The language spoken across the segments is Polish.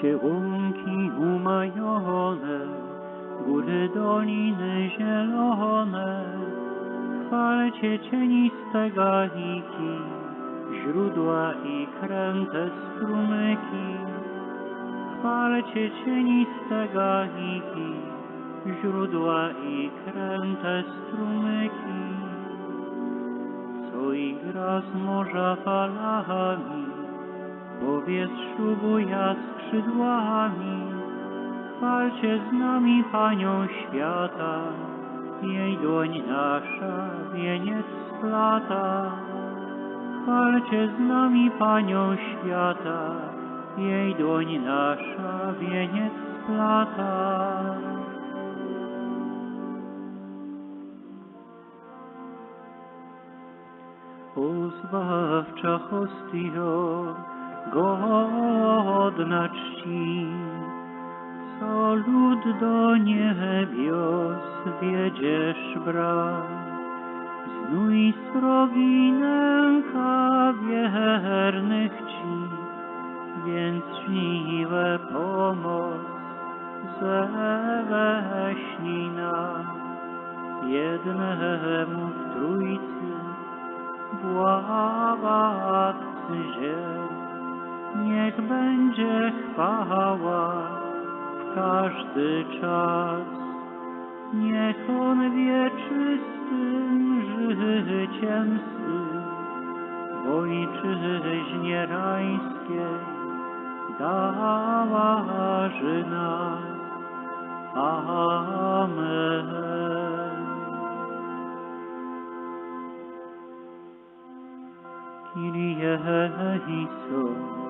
Chwalcie łąki umajone, góry doliny zielone. Chwalcie cieniste galiki, źródła i kręte strumyki. Chwalcie cieniste galiki, źródła i kręte strumyki. Co igra z morza falami, powietrzu buja skrzydłami. Chwalcie z nami Panią świata, jej dłoń nasza wieniec splata. Chwalcie z nami Panią świata, jej dłoń nasza wieniec splata. Pozbawcza hostio, godna czci, co lud do niebios wiedziesz brak. Znój srogi nęka wiernych ci, więc żniwe pomoc zeweśnij nam, jednemu w Trójcy, władcy ziel. Niech będzie chwała w każdy czas, niech On wieczystym życiem swym w ojczyźnie rańskiej dałaży nas. Amen. Kyrie eleison,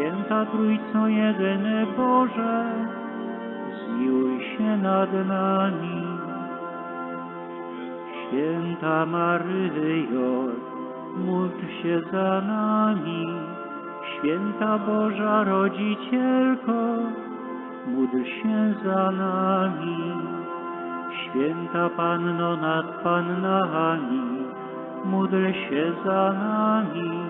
Święta Trójco jedyny Boże, zmiłuj się nad nami. Święta Maryjo, módl się za nami. Święta Boża Rodzicielko, módl się za nami. Święta Panno nad Pannami, módl się za nami.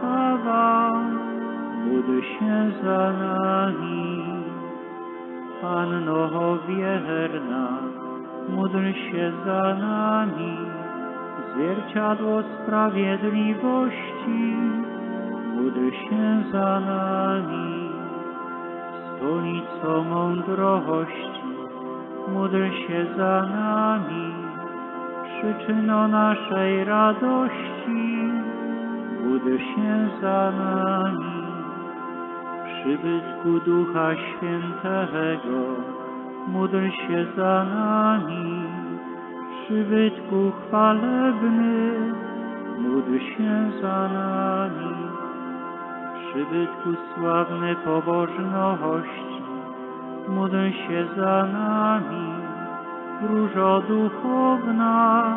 łaskawa, módl się za nami. Panno wierna, módl się za nami. Zwierciadło sprawiedliwości, módl się za nami. Stolico mądrości, módl się za nami. Przyczyno naszej radości, módl się za nami. Przybytku Ducha Świętego, módl się za nami. Przybytku chwalebny, módl się za nami. Przybytku sławny pobożności, módl się za nami. Różo duchowna,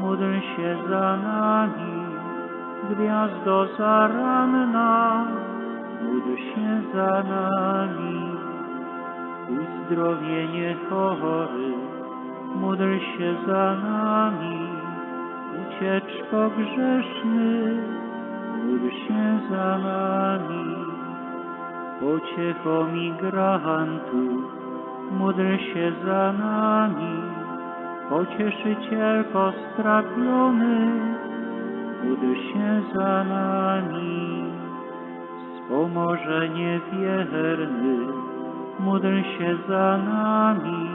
módl się za nami. Gwiazdo zaranna, módl się za nami. Uzdrowienie chory, módl się za nami. Ucieczko grzeszny, módl się za nami. Pociecho migrantów, módl się za nami. Pocieszycielko strapiony, módl się za nami. Wspomożenie wierny, módl się za nami.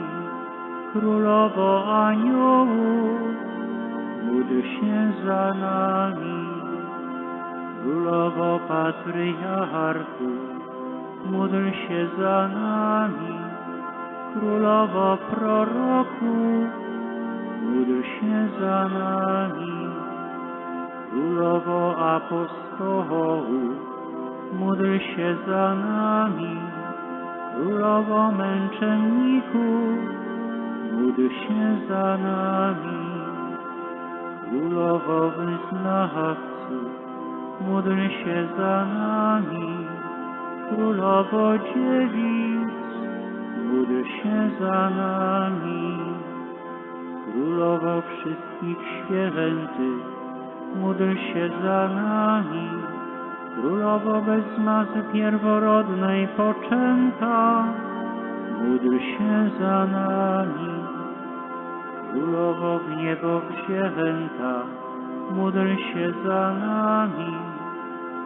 Królowo aniołów, módl się za nami. Królowo patriarchu, módl się za nami. Królowo proroku, się za nami. Królowo apostołów, módl się za nami. Królowo męczenników, módl się za nami. Królowo wyznawców, módl się za nami. Królowo dziewic, módl się za nami. Królowo wszystkich świętych, módl się za nami. Królowo bez mazy pierworodnej poczęta, módl się za nami. Królowo w niebo wzięta, módl się za nami.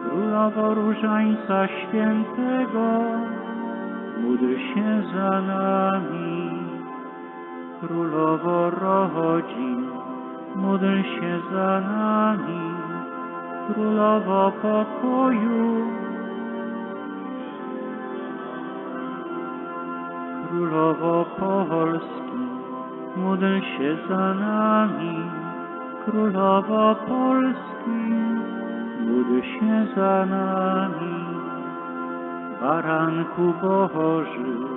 Królowo Różańca Świętego, módl się za nami. Królowo rodzin, módl się za nami. Królowo pokoju, Królowo Polski, módl się za nami. Królowo Polski, módl się za nami. Baranku Boży,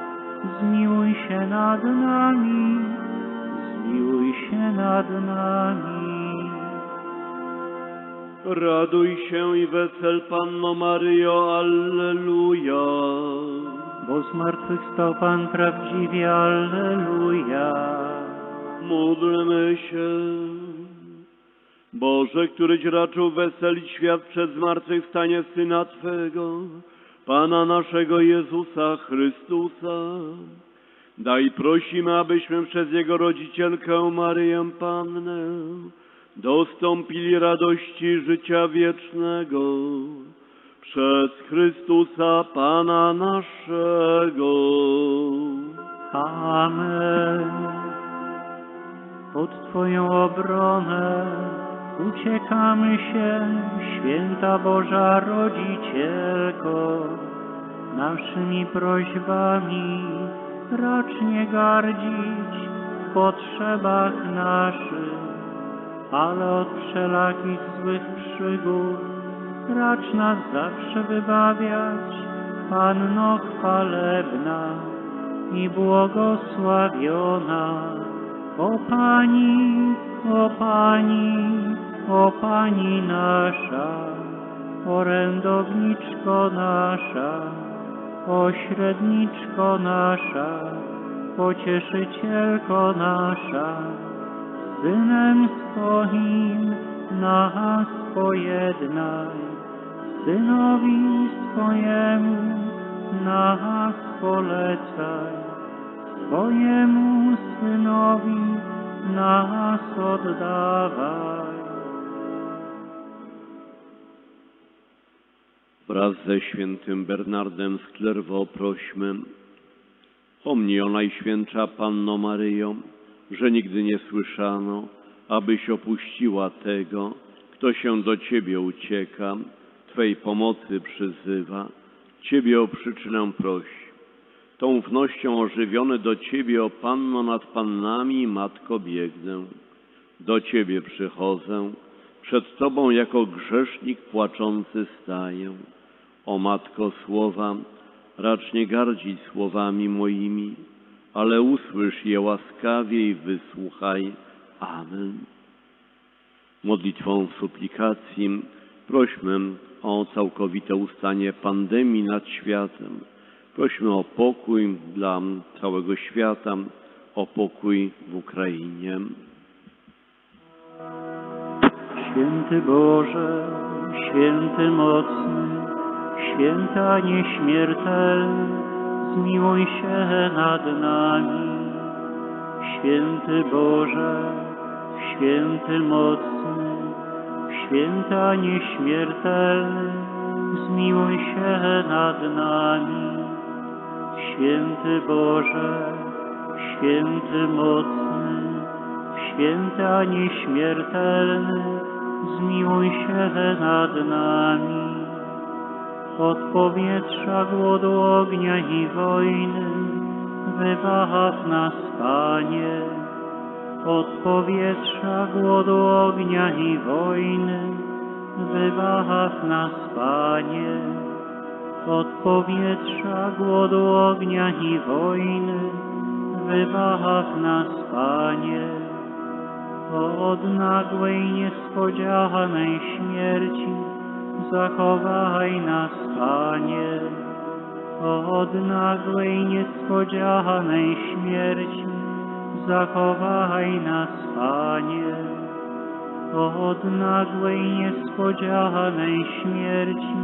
zmiłuj się nad nami, zmiłuj się nad nami. Raduj się i wesel Panno Maryjo, Alleluja. Bo zmartwychwstał Pan prawdziwie, Alleluja. Módlmy się. Boże, któryś raczył weselić świat przez zmartwychwstanie Syna Twego, Pana naszego Jezusa Chrystusa. Daj prosimy, abyśmy przez Jego rodzicielkę Maryję Pannę dostąpili radości życia wiecznego. przez Chrystusa Pana naszego. Amen. Pod Twoją obronę uciekamy się, święta Boża Rodzicielko. Naszymi prośbami racz nie gardzić w potrzebach naszych, ale od wszelakich złych przygód racz nas zawsze wybawiać, Panno chwalebna i błogosławiona. O Pani, o Pani, o Pani nasza, orędowniczko nasza, pośredniczko nasza, pocieszycielko nasza, Synem swoim nas pojednaj, Synowi swojemu nas polecaj, swojemu Synowi oddawaj. Wraz ze świętym Bernardem z Klerwo prośmy, pomnij o Najświętsza Panno Maryjo, że nigdy nie słyszano, abyś opuściła tego, kto się do Ciebie ucieka, Twej pomocy przyzywa, Ciebie o przyczynę prosi. Tą ufnością ożywiony do Ciebie, o Panno nad Pannami Matko biegnę. Do Ciebie przychodzę, przed Tobą jako grzesznik płaczący staję. O Matko słowa, racz nie gardzić słowami moimi, ale usłysz je łaskawie i wysłuchaj. Amen. Modlitwą suplikacji prośmy o całkowite ustanie pandemii nad światem. Prośmy o pokój dla całego świata, o pokój w Ukrainie. Święty Boże, święty mocny, święta nieśmiertelny, zmiłuj się nad nami. Święty Boże, święty mocny, święta nieśmiertelny, zmiłuj się nad nami. Święty Boże, święty mocny, święta nieśmiertelny, zmiłuj się nad nami. Od powietrza, głodu, ognia i wojny, wybaw nas, Panie. Od powietrza, głodu, ognia i wojny, wybaw nas, Panie. Od powietrza, głodu, ognia i wojny, wybaw nas, Panie. Od nagłej, niespodzianej śmierci, zachowaj nas, Panie. Od nagłej, niespodzianej śmierci, zachowaj nas, Panie. Od nagłej, niespodzianej śmierci,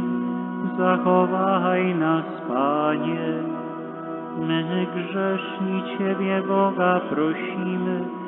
zachowaj nas, Panie. My grzeszni Ciebie, Boga, prosimy,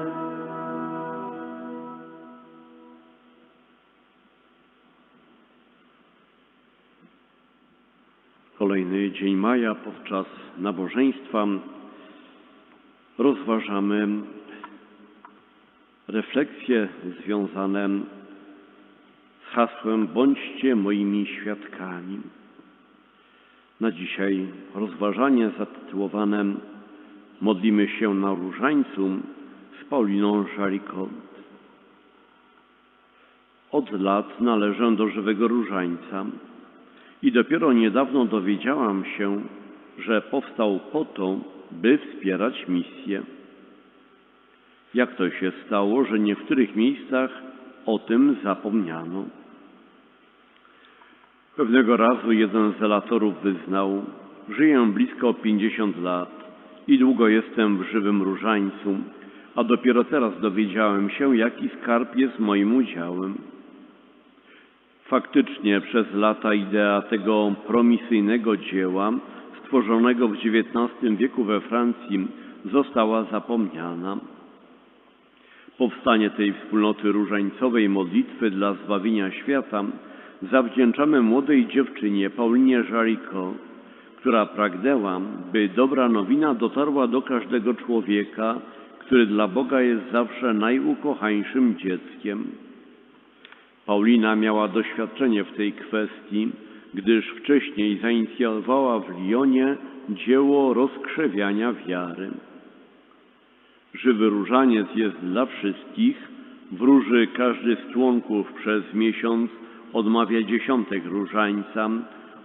Kolejny dzień maja podczas nabożeństwa rozważamy refleksje związane z hasłem Bądźcie moimi świadkami. Na dzisiaj rozważanie zatytułowane Modlimy się na różańcu z Pauliną Żalikot. Od lat należę do żywego różańca i dopiero niedawno dowiedziałam się, że powstał po to, by wspierać misję. Jak to się stało, że w niektórych miejscach o tym zapomniano? Pewnego razu jeden z zelatorów wyznał, żyję blisko 50 lat i długo jestem w żywym różańcu, a dopiero teraz dowiedziałem się, jaki skarb jest moim udziałem. Faktycznie przez lata idea tego promisyjnego dzieła, stworzonego w XIX wieku we Francji, została zapomniana. Powstanie tej wspólnoty różańcowej modlitwy dla zbawienia świata zawdzięczamy młodej dziewczynie Paulinie Jaricot, która pragnęła, by dobra nowina dotarła do każdego człowieka, który dla Boga jest zawsze najukochańszym dzieckiem. Paulina miała doświadczenie w tej kwestii, gdyż wcześniej zainicjowała w Lyonie dzieło rozkrzewiania wiary. Żywy różaniec jest dla wszystkich. Wróży każdy z członków przez miesiąc odmawia dziesiątek różańca,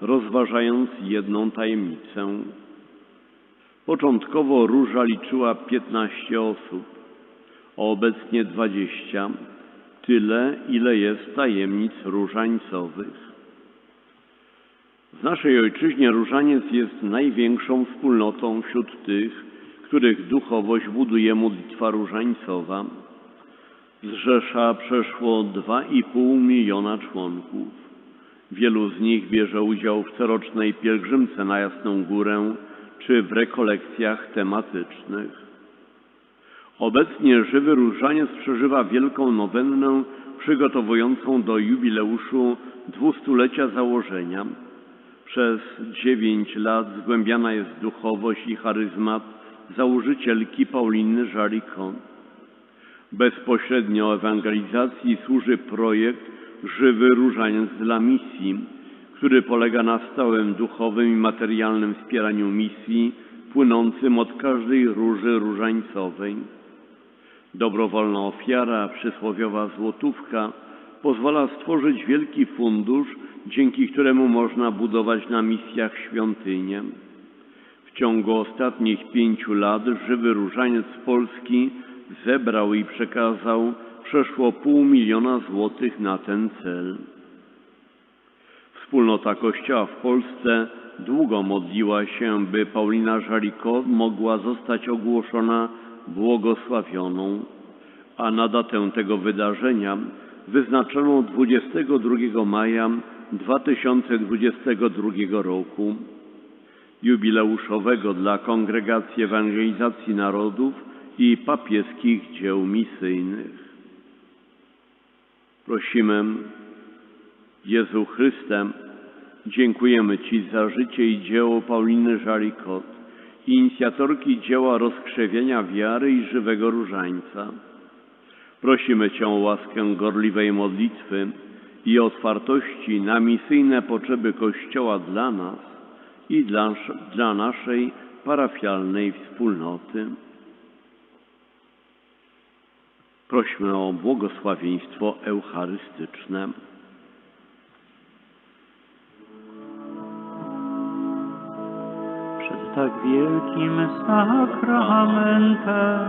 rozważając jedną tajemnicę. Początkowo róża liczyła 15 osób, a obecnie 20, tyle ile jest tajemnic różańcowych. W naszej ojczyźnie różaniec jest największą wspólnotą wśród tych, których duchowość buduje modlitwa różańcowa. Zrzesza przeszło 2,5 miliona członków. Wielu z nich bierze udział w corocznej pielgrzymce na Jasną Górę czy w rekolekcjach tematycznych. Obecnie żywy różaniec przeżywa wielką nowennę przygotowującą do jubileuszu dwustulecia założenia. Przez dziewięć lat zgłębiana jest duchowość i charyzmat założycielki Pauliny Jaricot. Bezpośrednio ewangelizacji służy projekt Żywy Różaniec dla Misji, który polega na stałym duchowym i materialnym wspieraniu misji płynącym od każdej róży różańcowej. Dobrowolna ofiara, przysłowiowa złotówka, pozwala stworzyć wielki fundusz, dzięki któremu można budować na misjach świątynię. W ciągu ostatnich pięciu lat Żywy Różaniec Polski zebrał i przekazał przeszło pół miliona złotych na ten cel. Wspólnota Kościoła w Polsce długo modliła się, by Paulina Żariko mogła zostać ogłoszona błogosławioną, a na datę tego wydarzenia wyznaczono 22 maja 2022 roku, jubileuszowego dla Kongregacji Ewangelizacji Narodów i papieskich dzieł misyjnych. Prosimy, Jezu Chryste, dziękujemy Ci za życie i dzieło Pauliny Żarikot, inicjatorki dzieła rozkrzewienia wiary i żywego różańca. Prosimy Cię o łaskę gorliwej modlitwy i otwartości na misyjne potrzeby Kościoła dla nas i dla, dla naszej parafialnej wspólnoty. Prośmy o błogosławieństwo eucharystyczne. Tak wielkim sakramentem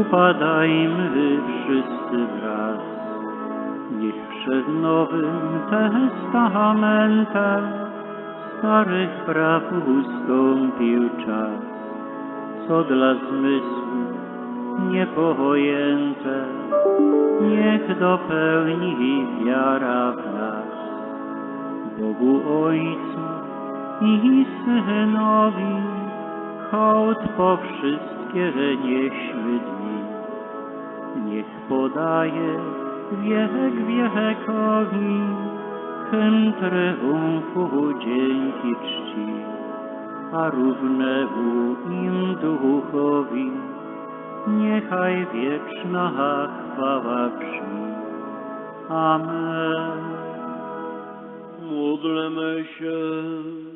upadajmy wszyscy wraz. Niech przed Nowym Testamentem starych praw ustąpił czas, co dla zmysłu niepojęte, niech dopełni wiara w nas. Bogu Ojcu i Synowi hołd po wszystkie nieśmy dni. Niech podaje wiek wiekowi hymn tryumfu dzięki czci, a równemu im duchowi niechaj wieczna chwała brzmi. Amen. Módlmy się.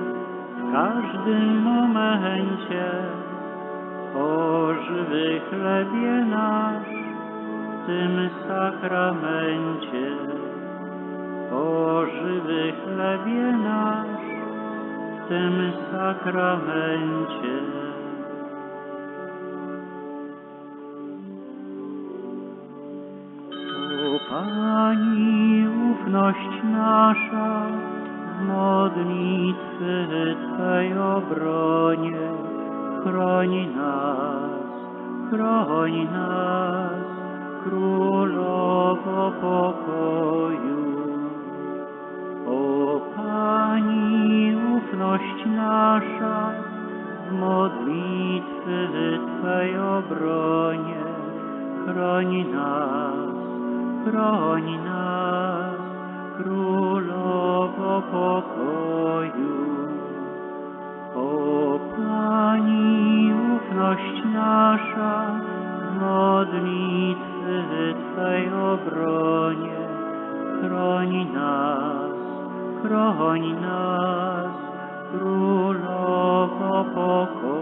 w każdym momencie, o żywy chlebie nasz w tym sakramencie. O żywy chlebie nasz w tym sakramencie. O Pani, ufność nasza, modlitwy Twej obronie, chroni nas, chroni nas, Królowo pokoju. O Pani, ufność nasza, w modlitwy Twej obronie, chroni nas, chroni nas, Królowo pokoju. O Pani, ufność nasza, modlitwy Twej obronie, chroni nas, chroni nas, Królowo pokoju.